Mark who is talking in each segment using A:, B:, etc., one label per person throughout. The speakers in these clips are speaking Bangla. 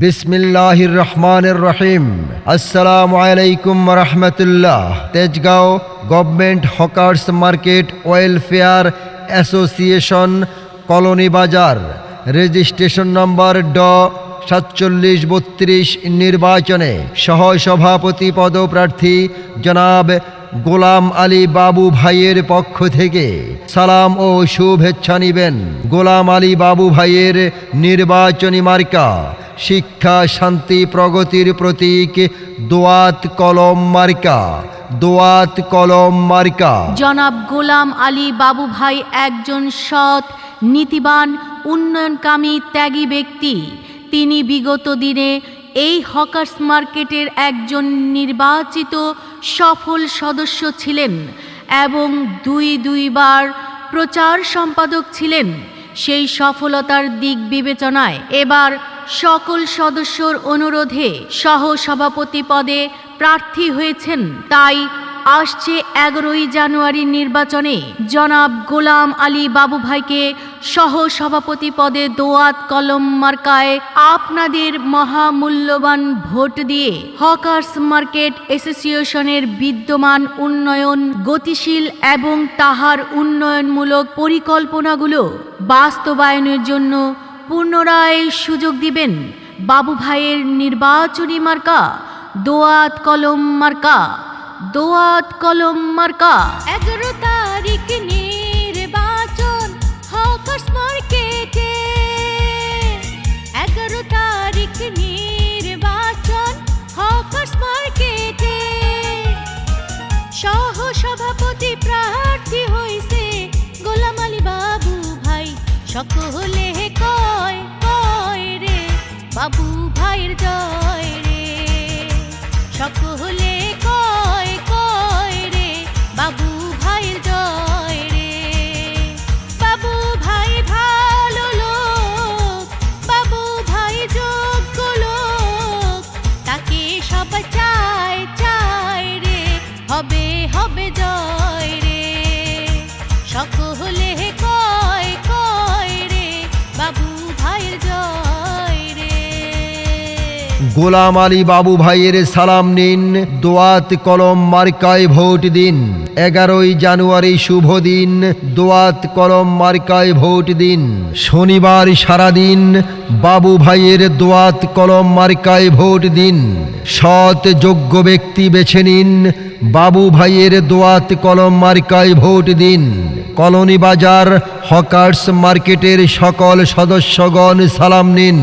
A: বিসমিল্লাহির রহমানির রহিম। আসসালামু আলাইকুম রহমতুল্লাহ। Tejgaon government hawkers market welfare association colony বাজার। রেজিস্ট্রেশন নম্বর ড সাতচল্লিশ বত্রিশ নির্বাচনে সহ সভাপতি পদপ্রার্থী জনাব গোলাম আলী বাবু ভাইয়ের পক্ষ থেকে সালাম ও শুভেচ্ছা নিবেন। গোলাম আলী বাবু ভাইয়ের নির্বাচনী মার্কা শিক্ষা, শান্তি, প্রগতির প্রতীক, দোয়াত কলম মার্কা, দোয়াত কলম মার্কা।
B: জনাব গোলাম আলী বাবু ভাই একজন সৎ, নীতিবান, উন্নয়নকামী, ত্যাগী ব্যক্তি। তিনি বিগত দিনে এই হকার্স মার্কেটের একজন নির্বাচিত সফল সদস্য ছিলেন এবং দুই দুইবার প্রচার সম্পাদক ছিলেন। সেই সফলতার দিক বিবেচনায় এবার সকল সদস্যর অনুরোধে সহ সভাপতি পদে প্রার্থী হয়েছেন। তাই আসছে এগারোই জানুয়ারি নির্বাচনে জনাব গোলাম আলী বাবু ভাইকে সহ সভাপতি পদে দোয়াত কলম মার্কায় আপনাদের মহামূল্যবান ভোট দিয়ে হকার্স মার্কেট অ্যাসোসিয়েশনের বিদ্যমান উন্নয়ন, গতিশীল এবং তাহার উন্নয়নমূলক পরিকল্পনাগুলো বাস্তবায়নের জন্য পুনরায় সুযোগ দিবেন বাবু ভাইয়ের নির্বাচনী মার্কা, দোয়াত কলম মার্কা, দোয়াত কলম মার্কা। এগারো তারিখ নির্বাচন, হকার্স মার্কেটে। এগারো তারিখ নির্বাচন, হকার্স মার্কেটে। সহ সভাপতি প্রার্থী হইছে গোলাম আলী বাবু ভাই। সকলে ভাইয়ের
A: গোলাম আলী বাবু ভাইয়ের সালাম নিন। দোয়াত কলম মার্কায় ভোট দিন। এগারোই জানুয়ারি শুভ দিন। দোয়াত কলম মার্কায় ভোট দিন। শনিবার সারাদিন বাবু ভাইয়ের দোয়াত কলম মার্কায় ভোট দিন। সৎ যোগ্য ব্যক্তি বেছে নিন। বাবু ভাইয়ের দোয়াত কলম মার্কায় ভোট দিন। কলোনি বাজার, হকার্স মার্কেটের সকল সদস্যগণ সালাম নিন।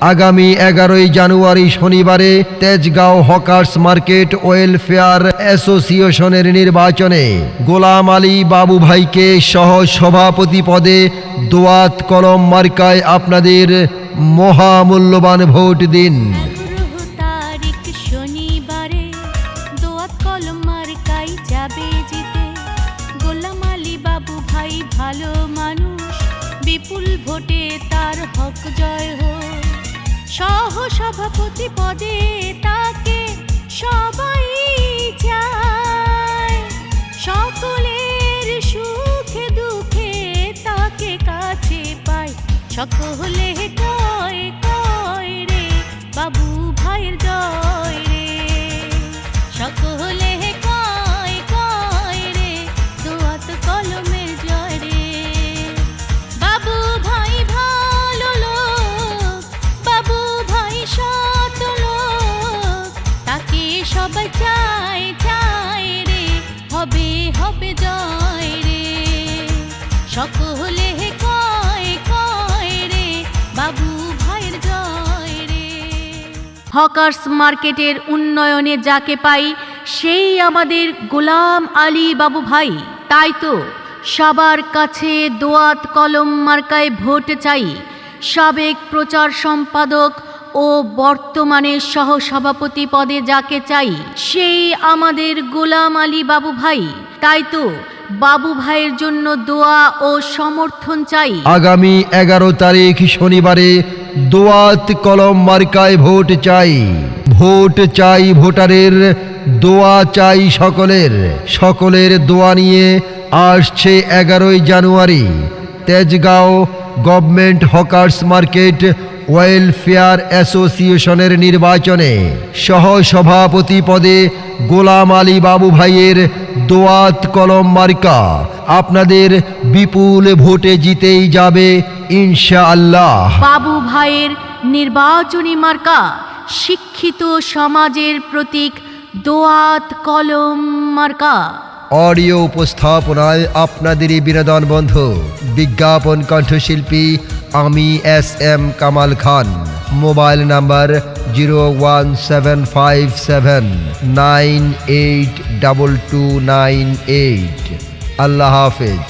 A: আগামী এগারোই জানুয়ারি শনিবারে তেজগাঁও হকার্স মার্কেট ওয়েলফেয়ার অ্যাসোসিয়েশনের নির্বাচনে গোলাম আলী বাবু ভাইকে সহ সভাপতি পদে দোয়াত কলম মার্কায় আপনাদের মহামূল্যবান ভোট দিন।
B: বিপুল ভোটে তার হক জয় হোক। সহ সভাপতি পদে তাকে সবাই চায়। সকলের সুখে দুঃখে তাকে কাছে পায়। সকলে হকার্স মার্কেটের উন্নয়নে যাকে পাই, সেই আমাদের গোলাম আলী বাবু ভাই। তাই তো সবার কাছে দোয়াত কলম মার্কায় ভোট চাই। সাবেক প্রচার সম্পাদক ও বর্তমানে সহ সভাপতি পদে যাকে চাই, সেই আমাদের গোলাম আলী বাবু ভাই। তাই তো বাবু ভাইয়ের জন্য দোয়া ও সমর্থন চাই।
A: আগামী এগারো তারিখ শনিবারে দোয়াত কলম মার্কায় ভোট চাই। ভোট চাই ভোটারের, দোয়া চাই সকলের। সকলের দোয়া নিয়ে আসছে এগারোই January. Tejgaon government hawkers market welfare অ্যাসোসিয়েশনের নির্বাচনে সহ সভাপতি পদে গোলাম আলী বাবু ভাইয়ের দোয়াত কলম মার্কা। আপনাদের বিপুল ভোটে জিতেই যাবে ইনশাআল্লাহ।
C: বাবু ভাইয়ের নির্বাচনী মার্কা শিক্ষিত সমাজের প্রতীক দোয়াত কলম মার্কা।
A: অডিও উপস্থাপনায় আপনাদেরই বিনোদন বন্ধু, বিজ্ঞাপন কণ্ঠশিল্পী আমি S M Kamal Khan. Mobile number zero one seven five seven nine eight double two nine eight. আল্লাহ হাফেজ।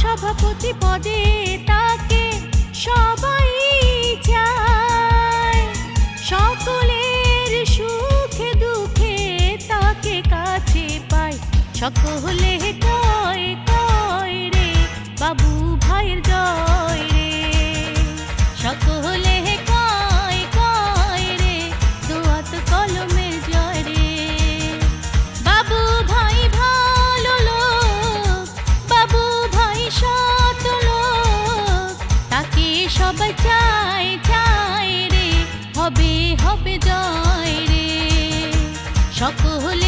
B: সভাপতি পদে তাকে সবাই চায়। সকলের সুখে দুঃখে তাকে কাছে পায়। সকলে কয় সকলে